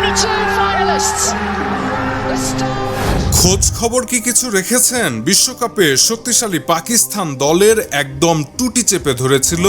Twenty-two two finalists. খোঁজ খবর কি কিছু রেখেছেন? বিশ্বকাপে শক্তিশালী পাকিস্তান দলের একদম টুটি চেপে ধরেছিল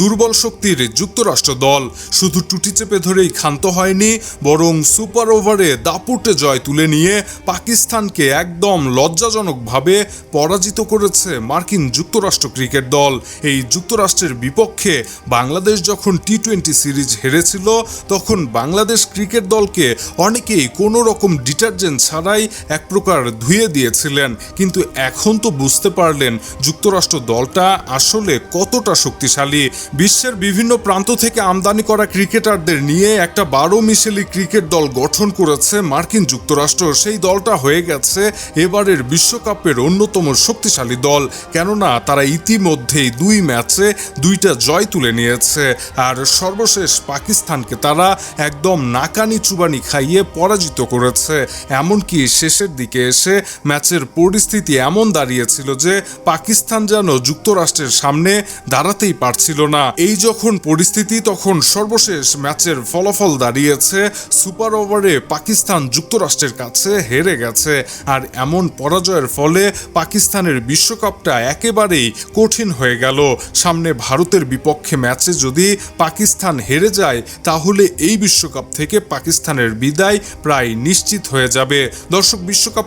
দুর্বল শক্তির যুক্তরাষ্ট্র দল। শুধু টুটি চেপে ধরেই ক্ষান্ত হয়নি, বরং সুপার ওভারে দাপুটে জয় তুলে নিয়ে পাকিস্তানকে একদম লজ্জাজনকভাবে পরাজিত করেছে মার্কিন যুক্তরাষ্ট্র ক্রিকেট দল। এই যুক্তরাষ্ট্রের বিপক্ষে বাংলাদেশ যখন টি টোয়েন্টি সিরিজ হেরেছিল, তখন বাংলাদেশ ক্রিকেট দলকে অনেকেই কোনো রকম ডিটারজেন্ট ছাড়াই এক প্রকার ধুয়ে দিয়েছিলেন, কিন্তু এখন তো বুঝতে পারলেন যুক্তরাষ্ট্র দলটা আসলে কতটা শক্তিশালী। বিশ্বের বিভিন্ন প্রান্ত থেকে আমদানি করা ক্রিকেটারদের নিয়ে একটা বারো মিশেলি ক্রিকেট দল গঠন করেছে মার্কিন যুক্তরাষ্ট্র। সেই দলটা হয়ে গেছে এবারের বিশ্বকাপের অন্যতম শক্তিশালী দল, কেননা তারা ইতিমধ্যেই দুই ম্যাচে দুইটা জয় তুলে নিয়েছে। আর সর্বশেষ পাকিস্তানকে তারা একদম নাকানি চুবানি খাইয়ে পরাজিত করেছে, এমনকি শেষের দিকে এসে ম্যাচের পরিস্থিতি এমন দাঁড়িয়েছিল যে পাকিস্তান যেন যুক্তরাষ্ট্রের সামনে দাঁড়াতেই পারছিল না। এই যখন পরিস্থিতি, তখন সর্বশেষ ম্যাচের ফলাফল দাঁড়িয়েছে সুপার ওভারে পাকিস্তান যুক্তরাষ্ট্রের কাছে হেরে গেছে। আর এমন পরাজয়ের ফলে পাকিস্তানের বিশ্বকাপটা একেবারেই কঠিন হয়ে গেল। সামনে ভারতের বিপক্ষে ম্যাচে যদি পাকিস্তান হেরে যায়, তাহলে এই বিশ্বকাপ থেকে পাকিস্তানের বিদায় প্রায় নিশ্চিত হয়ে যাবে। দর্শক বিশ্বকাপ